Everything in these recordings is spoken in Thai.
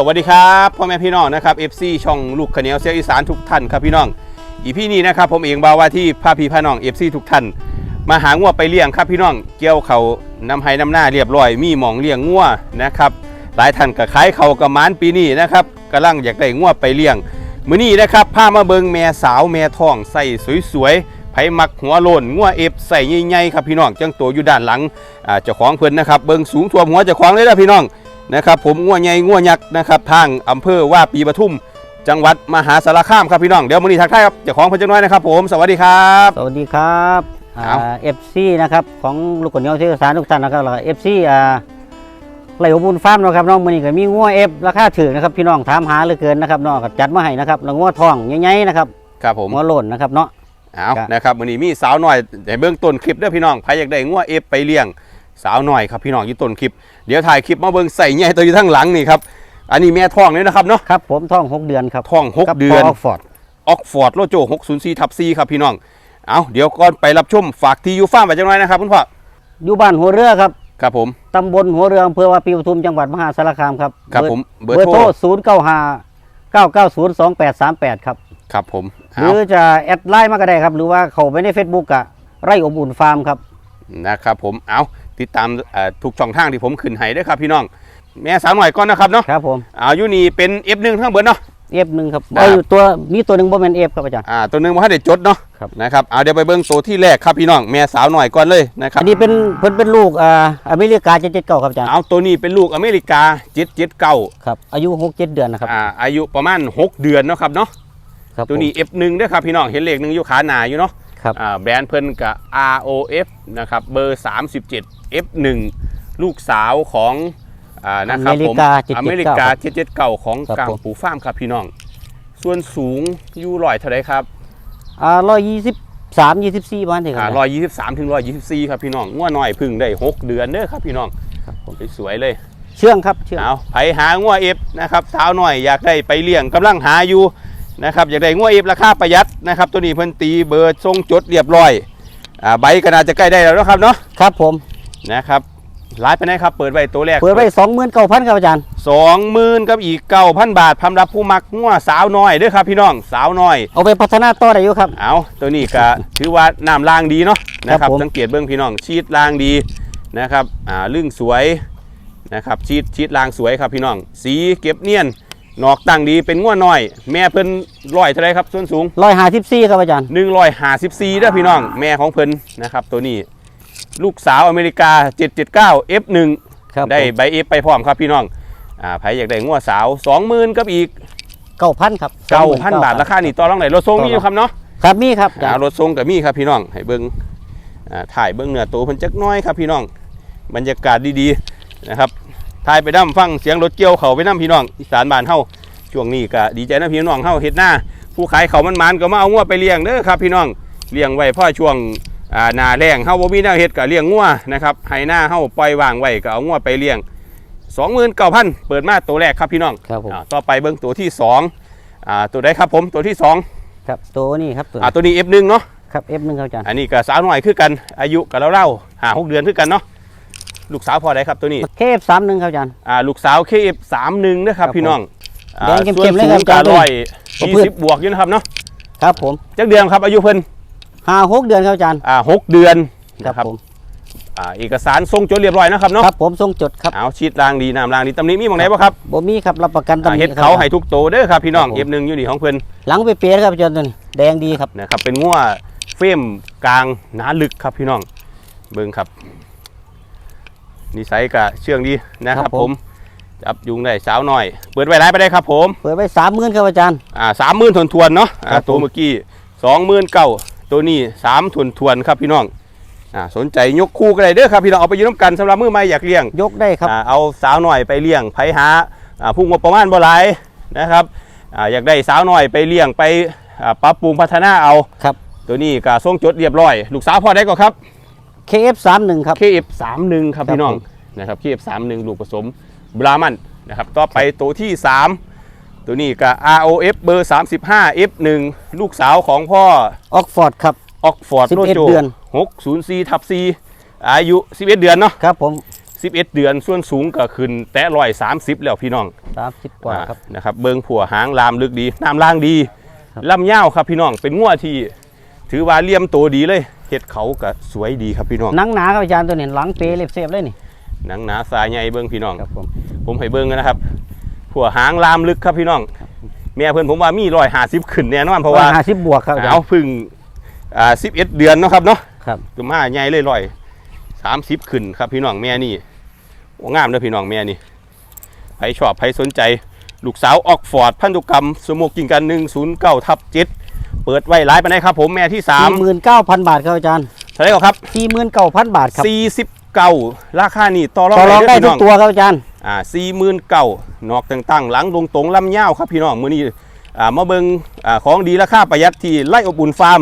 สวัสดีครับพ่อแม่พี่น้องนะครับ FC ช่องลูกขะเนียวเสียอีสานทุกท่านครับพี่น้อง อีพี่นี้นะครับผมเองบาวว่าที่พาพี่พาน้อง FC ทุกท่านมาหางัวไปเลี้ยงครับพี่น้องเกี่ยวเขานำไห้นำหน้าเรียบร้อย มีหมองเลี้ยงงัวนะครับหลายท่านก็ขายเขากับมานปีนี้นะครับกำลังอยากได้งัวไปเลี้ยงมื้อนี้นะครับพามาเบิงแม่สาวแม่ท้องใส่สวยๆไผมักหัวโลนงัวเอฟใส่ใหญ่ๆครับพี่น้องจังตัวอยู่ด้านหลังเจ้าของเพิ่นนะครับเบิงสูงท่วหัวเจ้าของเลยนะพี่น้อง นะครับผมงัวใหญ่งัวยักษ์นะครับทางอำเภอว่าปีปทุม จังหวัดมหาสารคามครับพี่น้องเดี๋ยวมื้อนี้ทักทายครับเจ้าของเพิ่นจังน้อยนะครับผมสวัสดีครับ สวัสดีครับครับ เอฟซีนะครับของลูกคนเหนียวเชื้อสารทุกท่านนะครับแล้วก็เอฟซีอ่าไหลหัวบุญฟาร์มนะครับน้องมือนี้ก็มีงัวเอฟราคาถือนะครับพี่น้องถามหาเหลือเกินนะครับน้องก็จัดมาให้นะครับแล้วงัวทองใหญ่ๆนะครับครับผมงัวโหล่นนะครับเนาะ เอาครับ นะครับมื้อนี้มีสาวหน่อยในเบื้องต้นคลิปเด้อพี่น้องใครอยากได้งัวเอฟไปเลี้ยง สาวหน่อยครับพี่น้องอยู่ต้นคลิป เดี๋ยวถ่ายคลิปมาเบิ่งใส่ใหญ่ตัวอยู่ทั้งหลังนี่ครับ อันนี้แม่ท้องนี่นะครับเนาะ ครับผมท้อง 6 เดือนครับท้องหกกับเดือนออกฟอร์ดออกฟอร์ดโลโจ604ทับ4ครับพี่น้อง เอาเดี๋ยวก่อนไปรับชมฝากที่อยู่ฟาร์มไว้จังน้อยนะครับคุณพ่ออยู่บ้านหัวเรือครับ ครับผม ตำบลหัวเรืออำเภอวาปีปทุมจังหวัดมหาสารคามครับ ครับผม เบเบออร์ร์โทโทรรศูนย์เก้าห้าเก้าเก้าศูนย์สองแปดสามแปดครับ ครับผมหเอารือจะแอดไลน์มาก็ได้ครับ หรือว่าเข้าไปใน Facebook กะไร่อบอุ่นฟาร์มครับ นะครับผม เอา ติดตามเอ่อทุกช่องทางที่ผมขึ้นให้ด้วยครับพี่น้อง แม่สาวหน่อยก่อนนะครับเนาะครับผมอายุนี่เป็น F1 ทั้งเบิดเนาะเอฟหนึ่งครับครับเอ้ยตัวมีตัวหนึ่งบ่แม่นเอฟครับอาจารย์อ่าตัวหนึงว่าให้ได้จดเนาะครับนะครับเอาเดี๋ยวไปเบิ่งตัวที่แรกครับพี่น้องแม่สาวหน่อยก่อนเลยนะครับอันนี้เป็นเพิ่นเป็นลูกอ่าอเมริกาเจ็ดเจ็ดเก้าครับอาจารย์เอาตัวนี้เป็นลูกอเมริกา779ครับอายุหกเจ็ดเดือนนะครับอ่าอายุประมาณ6เดือนเนาะครับเนาะครับตัวนี้ F1 เด้อครับพี่น้องเห็นเลขหนึงอยู่ขาหน้าอยู่เนาะ ครับอ่าแบรนด์เพิ่นกับ ROF นะครับเบอร์ 37 F1 ลูกสาวของอ่านะครับผมออเมเมริริกากาเจ็ดเจ็ด779ของครับกลางผมปูฟาร์มครับพี่น้อง ส่วนสูงอยู่ร้อยเท่าไรครับอ่าร้อยยี่สิบสามยี่สิบสี่ประมาณนี้คอ่ารับร้อยยี่สิบสามถึงร้อยยี่สิบสี่ครับพี่น้องงัวน้อยพึ่งได้หกเดือนเด้อครับพี่น้องครับผมสวยๆเลย เชื่องครับเชื่องเอาไผหางัวเอฟนะครับสาวน้อยอยากได้ไปเลี้ยงกำลังหาอยู่ นะครับอยากได้งัวเอฟราคาประหยัดนะครับตัวนี้เพิ่นตีเบอร์ทรงจดเรียบร้อยอ่าใบก็น่าจะใกล้ได้แล้วเนาะครับเนาะครับผมนะครับร้ายไปไหนครับเปิดไว้ตัวแรกเปิดไว้สองหมื่นเก้าพันครับอาจารย์สองหมื่นกับอีกเก้าพันบาทพำรับผู้มักงัวสาวน้อยเด้อครับพี่น้องสาวน้อย เอาไปพัฒนาต่อได้อยู่ครับเอาตัวนี้ก็ถือว่าน้ำล่างดีเนาะนะครับผมสังเกตเบื้องพี่น้องชีดล่างดีนะครับอ่าลึ่งสวยนะครับชีดชีดล่างสวยครับพี่น้อง สีเก็บเนียน นอกตั้งดีเป็นง่วน้อย แม่เพิ่นร้อยเท่าไรครับส่วนสูงร้อยห้าสิบสี่ครับอาจารย์154เด้อพี่น้องแม่ของเพิ่นนะครับ ตัวนี้ ลูกสาวอเมริกา779 F1 ครับได้ใบ F ไปพร้อมครับพี่น้องอ่าใครอยากได้งัวสาว20,000กับอีกเก้าพันครับ9,000บาทราคานี่ต่อรองไหนรถทรงมีอยู่ครับเนาะครับมีครับอาจารอ่าย์รถทรงกับมีครับพี่น้องให้เบิ้งอ่าถ่ายเบิ้งเนื้อตัวเพิ่นจักหน้อยครับพี่น้อง บรรยากาศดีๆนะครับ ถ่ายไปน้ำฟังเสียงรถเกี่ยวเขาไปน้ำพี่น้องอีสานบ้านเฮาช่วงนี้ก็ดีใจนะพี่น้องเฮาเฮ็ดหน้าผู้ขายเขาวมันมันๆก็มาเอางัวไปเลี้ยงเด้อครับ พี่น้องเลี้ยงไว้เพราะช่วงอ่าหนาแรงเฮาบ่มีแนวเฮ็ดก็เลี้ยงงัวนะครับให้หน้าเฮาปล่อยวางไว้ก็เอางัวไปเลี้ยง29,000เปิดมาตัวแรกครับพี่น้องครับผมอ่าต่อไปเบิ้งตัวที่สองอ่าตัวใดครับผมตัวที่สองครับตัวนี้ครับตัวอ่าตัวนี้ F1 เนาะครับเอฟหนึ่งครับอาจารย์อันนี้ก็สาวหน่อยคือกันอายุกับเราเล่าหาหกเดือนคือกันเนาะ ลูกสาวพอได้ครับตัวนี้เคฟสามหนึ่งครับอาจารย์อ่าลูกสาวเคฟสามหนึ่งนะครับครับพี่น้องอ่าแดงเข้มๆส่วนเลยสูครับงกับอาจารย์ร้อยตัวยี่พืสิชบบวกอยู่นะครับเนาะครับผมจักเดือนครับอายุเพิ่นห้าหกเดือนครับอาจารย์อ่าหกเดือนครับนะผมอ่าเอกสารทรงจดเรียบร้อยนะครับเนาะครับผมทรงจดครับเอาชีดรางดีน้ำรางดีตำหนี้มีหมองไหนบ่ครับบ่มีครับรับประกันอ่าตำหนิเฮ็ดครับเขาให้ทุกโตเด้อครับพี่น้องครับผมเอฟหนึ่งอยู่นี่ของเพิ่นหลังไปเปียครับอาจารย์ตัวนี้แดงดีครับนะครับเป็นงัวเฟรมกลางหนาลึกครับพี่น้องเบิ่งครับ นิสัยกะเชื่องดีนะครับผม จับยุงได้สาวหน่อย เปิดไว้ร้ายไปได้ครับ ผม เปิดไว้สามหมื่นครับอาจารย์ อ่าสามหมื่นทวนทวนๆเนาะอ่าครับตัวผมเมื่อกี้สองหมื่นเก้าตัวนี้สามทวนทวนๆครับพี่น้องอ่าสนใจยกคู่กันเลยเด้อครับพี่น้องเอาไปอยืนำกันสำหรับมือใหม่อยากเลี้ยง ยกได้ครับอ่าเอาสาวหน่อยไปเลี้ยงไปหาอ่าพุ่งงบประมาณบ่หลายนะครับอ่าอยากได้สาวหน่อยไปเลี้ยงไปอ่าปรับปรุงพัฒนาเอาครับ ตัวนี้ก็ส่งจดเรียบร้อย ลูกสาวพอได้ก็ครับ KF สามหนึ่งครับ KF 3 1 ครับครับพี่น้องผมนะครับ KF 3 1 ลูกผสมบรามันนะครับต่อไปตัวที่ 3 ตัวนี้ก็ ROF เบอร์ 35 F1 ลูกสาวของพ่อออกฟอร์ดครับออกฟอร์ด11โลโจเดือน604ทับ4อายุ 11 เดือนเนาะครับผม11 เดือนส่วนสูงก็ขึ้นแตะร้อยสามสิบแล้วพี่น้องสามสิบกว่าครับอ่นะครับเบิงผัวหางลามลึกดีน้ำล่างดีครับลำเง่าวครับพี่น้องเป็นงัวที่ ถือว่าเลี่ยมตัวดีเลย เห็ดเขาก็สวยดีครับพี่น้องหนังหนาครับอาจารย์ตัวนี้หลังเปรเล็บเสียบเลยนี่หนังหนาสายใหญ่เบิงพี่น้องครับผมผมให้เบิงกันนะครับผัวหางลามลึกครับพี่น้องแม่เพื่อนผมว่ามีรอยหาสิบขึ้นแน่นอนเพราะว่าห้าสิบบวกครับอาจารเอาย์พึ่งอ่าสิบเอ็ดเดือนเนาะครับเนาะครับก็มาใหญ่เลยรอยสามสิบขึ้นครับพี่น้องแม่นี่โอ้งามเลยพี่น้องแม่นี่ใครชอบใครสนใจ ลูกสาวออกฟอร์ดพันธุกรรมสโมกิงกันหนึ่งศูนย์เก้าทับเจ็ด เปิดไว้ร้ายไปไหนใดครับผมแม่ที่สามสี่หมื่นเก้าพันบาทครับอาจารย์เท่าไหรก่อนครับสี่หมื่นเก้าพันบาทครับสี่สิบเก้าราคานี่ต่อรองต่อรองได้เด้อทุพี่น้องกตัวครับอาจารย์อ่าสี่หมื่นเก้านอกต่างๆ หลังตรงตรงๆลำยาวครับพี่น้องมื้อนี้อ่ามาเบิงอ่าของดีราคาประหยัดที่ไร่อบอุ่นฟาร์ม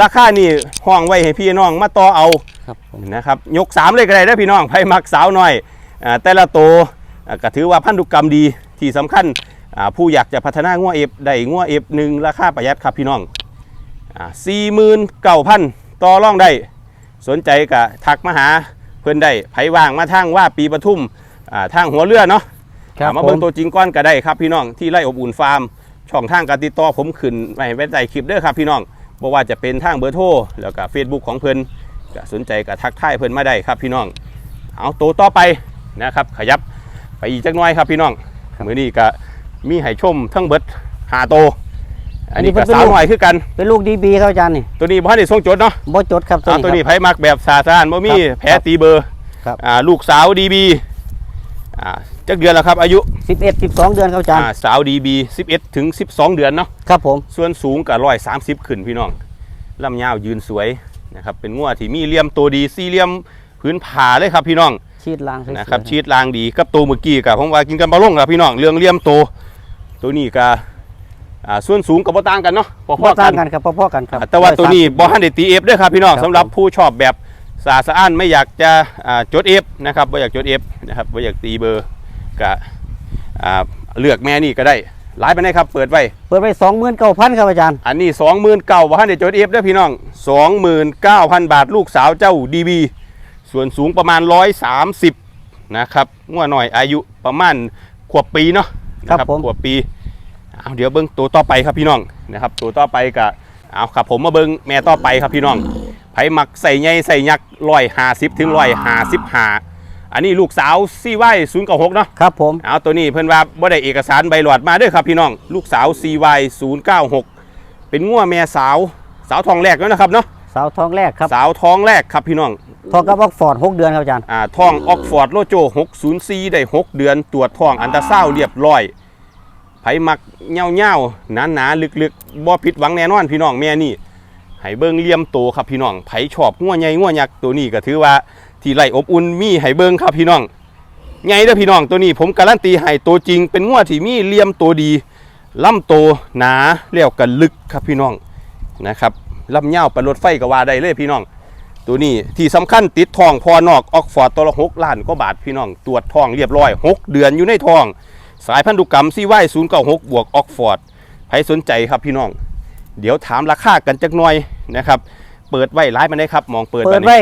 ราคานี่ห้องไว้ให้พี่น้องมาต่อเอาครับผมนะครับยกสามเลยก็ได้เด้อพี่น้องไผมักสาวหน่อยอ่าแต่ละโตวอ่าก็ถือว่าพันธุกรรมดีที่สำคัญอ่าผู้อยากจะพัฒนางัวเอฟได้งัวเอฟหนึ่งราคาประหยัดครับพี่น้อง สี่หมื่นเก้าพันต่อรองได้ สนใจก็ทักมาหาเพื่อนได้ไผว่างมาทางว่าปีปทุมอ่าทางหัวเรือเนาะครับอ่ามาผเบิ่มงตัวจริงก้อนก็ได้ครับพี่น้องที่ไร่อบอุ่นฟาร์ม ช่องทางการติดต่อผมขึ้นไว้ไว้ใต้คลิปเด้อครับพี่น้องบ่ว่าจะเป็นทางเบอร์โทรแล้วก็ Facebook ของเพิ่นก็สนใจก็ทักทายเพิ่นมาได้ครับพี่น้อง เอาตัวต่อไปนะครับขยับไปอีกจักหน่อยครับพี่น้องมื้อนี้ก็มีให้ชมทั้งเบิดหาโตว อันนี้ก็สาวหน่อยคือกัน เป็นลูกดีบีครับอาจารย์นี่ ตัวนี้บ่ทันได้ส่งจดเนาะบ่จดครับตัวเอานี้ตัวนี้คไผรับมักแบบสาสานบ่มีครับแผลตีเบอร์ครับอ่าลูกสาวดีบีอ่าจักเดือนแล้วครับอายุสิบเอ็ดสิบสองเดือนครับอาจารย์อ่าสาวดีบี11 ถึง 12 เดือนเนาะครับผมส่วนสูงกับร้อยสามสิบขึ้นพี่น้องลำยาวยืนสวยนะครับเป็นงัวที่มีเหลี่ยมตัวดีสี่เหลี่ยมพื้นผาเลยครับพี่น้องชีดลางสวยๆนะครับชีดลางดีกับตัวเมื่อกี้กับผมว่ากินกันบาลงครับพี่น้องเรื่องเหลี่ยมตัวตัวนี้ก็ อ่าส่วนสูงกับบ่ต่างกันเนาะพพ่ออๆต่ากังนกันครับพ่อๆกันครับอ่าแต่ว่าตัวนี้บ่ฮันได้ตีเอฟด้วยครับพี่น้องครับ สำหรับผมผู้ชอบแบบสะอาดสะอ้านไม่อยากจะอ่าจดเอฟนะครับไม่อยากจดเอฟนะครับไม่อยากตีเบอร์ก็อ่าเลือกแม่นี่ก็ได้หลายไปไหนใดครับเปิดไว้ เปิดไปสองหมื่นเก้าพันครับอาจารย์ อันนี้สองหมื่นเก้าพันเดจดเอฟด้วยพี่น้องสองหมื่นเก้าพันบาทลูกสาวเจ้าดีบีส่วนสูงประมาณร้อยสามสิบนะครับง่วหน่อยอายุประมาณขวบปีเนาะนะขวบปี เอาเดี๋ยวเบิ้งตัวต่อไปครับพี่น้องนะครับตัวต่อไปกะเอาครับผมมาเบิ้งแม่ต่อไปครับพี่น้องไผหมักใส่ใหญ่ใส่ยักษ์ร้อยห้าสิบถึงร้อยห้าสิบห้าอันนี้ลูกสาวซี่ไว้ศูนย์เก้าหกเนาะครับผมเอาตัวนี้เพิ่นว่าบ่ได้เอกสารใบหลอดมาเด้อครับพี่น้อง ลูกสาว CY 096เป็นงัวแม่สาวสาวทองแรกแล้วนะครับเนาะสาวท้องแรกครับสาวท้องแรกครับพี่น้องทองกับออกฟอร์ดหกเดือนครับอาจารย์อ่าท้องออกฟอร์ดโลโจ604ได้6 เดือนตรวจท้องอันตราซาวด์เรียบร้อย ไผมักเงาเงาหนาหนาๆลึกบ่ผิดหวังแน่นอนพี่น้องแม่นี่ให้เบิ่งเลี่ยมโตครับพี่น้องไผชอบงัวใหญ่งัวยักษ์ตัวนี้ก็ถือว่าที่ไร่อบอุ่นมีให้เบิ่งครับพี่น้องไงเด้อพี่น้องตัวนี้ผมการันตีให้ตัวจริง เป็นงวที่มีเลี่ยมตัวดีลำโตหนาแล้วกันลึกครับพี่น้องนะครับลำเง่าวไปรถไฟก็ว่าได้เลยพี่น้อง ตัวนี้ที่สำคัญติดทองพอนอกออกฟอร์ดตัวละหกล้านก็บาทพี่น้อง ตรวจทองเรียบร้อย 6 เดือนอยู่ในทอง สายพันธุกรรมซีไว้ศูนย์เก้าหกบวกออกฟอร์ดใครสนใจครับพี่น้อง เดี๋ยวถามราคากันจักหน่อยนะครับ เปิดไว้ร้ายมาได้ครับมองเปิดเปิบัดนี้ไว้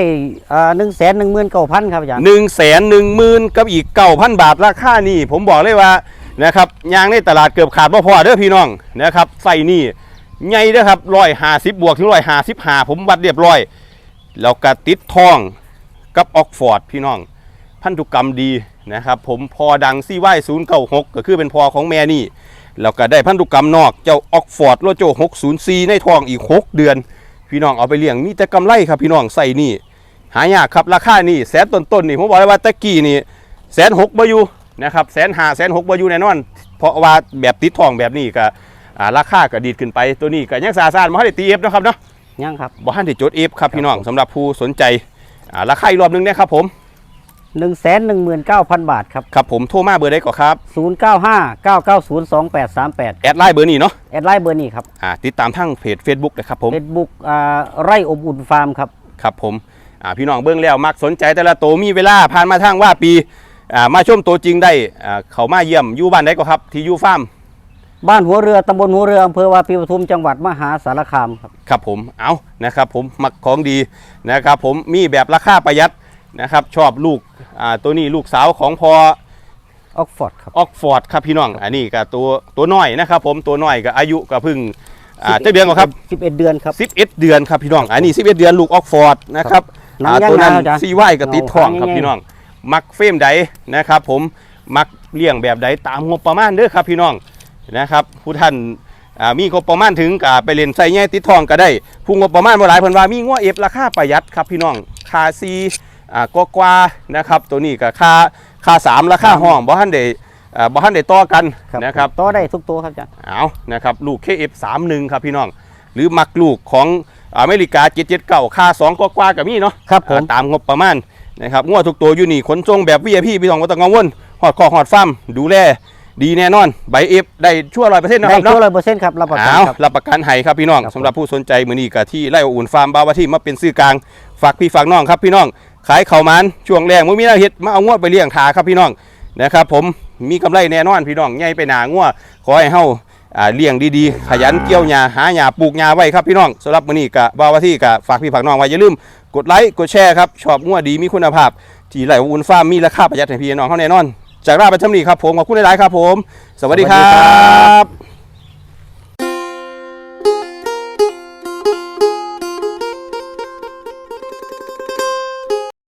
หนึ่งแสนหนึ่งหมื่นเก้าพันครับอาจารย์หนึ่งแสนหนึ่งหมื่นกับอีกเก้าพันบาทราคานี่ผมบอกเลยว่านะครับยางในตลาดเกือบขาดบ่พอเด้อพี่น้องนะครับใส่นี่ใหญ่เด้อครับร้อยห้าสิบบวกถึงร้อยห้าสิบห้าผมวัดเรียบร้อยแล้วก็ติดทองกับออกฟอร์ดพี่น้อง พันธุกรรมดีนะครับผมพอดังซี่ไว้ศูนย์เก้าหกก็คือเป็นพอของแม่นี่แล้วก็ได้พันธุกรรมนอกเจ้าออกฟอร์ดโลโจหกศูนย์ซีในทองอีกหกเดือน พี่น้องเอาไปเลี้ยงมีแต่กำไรครับพี่น้องใส่นี่ หายากครับราคานี่แสนต้นๆนี่ผมบอกเลยว่าตะกี้นี่แสนหกบายูนะครับแสนห้าแสนหกบายูแน่นอน เพราะว่าแบบติดทองแบบนี้ก็อ่าราคาก็ดีดขึ้นไปตัวนี้ก็ยังสาสานมาให้ได้ตีเอฟนะครับเนาะยังครับบ่ให้ได้จดเอฟครับพี่น้องสำหรับผู้สนใจอ่าราคาอีกรอบหนึงนะครับผม หนึ่งแสนหนึ่งหมื่นเก้าพันบาทครับ ครับผมโทรมาเบอร์ได้ก่อนครับศูนย์เก้าห้าเก้าเก้าศูนย์สองแปดสามแปดแอดไลน์เบอร์นี้เนาะแอดไลน์เบอร์นี้ครับอ่าติดตามทางเพจ Facebook นะครับผมเฟซบุ๊กไร่อบอุ่นฟาร์มครับครับผมอ่าพี่น้องเบิ้งแล้วมักสนใจแต่ละโตวมีเวลาผ่านมาทางว่าปีอ่ามาชมตัวจริงได้อ่าเขามาเยี่ยมอยู่บ้านได้ก็ครับ ที่อยู่ฟาร์ม บ้านหัวเรือตำบลหัวเรืออำเภอวาปีปทุมจังหวัดมหาสารคามครับ ครับผม เอานะครับผมมักของดีนะครับผมมีแบบราคาประหยัดนะครับชอบลูก อ่าตัวนี้ลูกสาวของพอออกฟอร์ดครับออกฟอร์ดครับพี่น้อง อันนี้ก็ตัวตัวน้อยนะครับ ผมตัวน้อยก็อายุก็เพิ่งอ่าเจ็ดเดือนกว่าครับสิบเอ็ดเดือนครับ 11 เดือนครับพี่น้อง อันนี้ 11 เดือนลูกออกฟอร์ดนะครับหนังอ่ายังตัวนั้นยาวจ้ะซีไว้กับติดท้องครับหนังพี่น้อง มักเฟรมใดนะครับ ผมมักเลี้ยงแบบใดตามงบประมาณเด้อครับพี่น้องนะครับผู้ท่านอ่ามีงบประมาณถึงกับไปเล่นใส่แง่ติดทองก็ได้ผู้งบประมาณบ่หลายเพิ่นว่ามีง้อเอฟราคาประหยัดครับพี่น้องคาซี อ่ากกว่าๆนะครับตัวนี้ก็ค่าค่าสามราคาห้องบ่ทันได้อ่าบ่ทันได้ต่อกันนะครับต่อได้ทุกตัวครับอาจารย์เอานะครับลูก KF31 ครับพี่น้อง หรือมักลูกของอเมริกา779ค่า2กว่าๆกับมีเนาะครับผมอ่าตามงบประมาณนะครับงวดทุกตัวอยู่นี่ขนส่งแบบ VIP พี่น้องก็ต้องกังวลหอดคอกหอดฟาร์มดูแลดีแน่นอนใบเอฟได้ชั่วร้อยเปอร์เซ็นต์นะคได้รับตัวเนาะร้อยเปอร์เซ็นต์ครับรับประกันเอาครับรับประกันให้ครับพี่น้องครับผมสำหรับผู้สนใจมือนี้กับที่ไร่อบอุ่นฟาร์มบาวาที่มาเป็นซื้อกลางฝากพี่ฝากน้องครับพี่น้อง ขายเข่ามันช่วงแรกมือมีน้าเฮ็ดมาเอางวดไปเลี้ยงขาครับพี่น้องนะครับ ผมมีกำไรแน่นอนพี่น้องใหญ่ไปหนางวดขอให้เฮาอ่าเลี้ยงดีๆ ขยันเกี่ยวหญ้าหาหญ้าปลูกหญ้าไว้ครับพี่น้องสำหรับมื้อนี้กับบาวาที่กับฝากพี่ฝากน้องไว้อย่าลืมกดไลค์กดแชร์ครับชอบงวดดีมีคุณภาพ ที่ไร่อบอุ่นฟาร์มมีราคาประหยัดให้พี่น้องเฮาแน่นอนจากราชประจำนี้ครับผมขอบคุณหลายๆครับผม สวัสดีครับ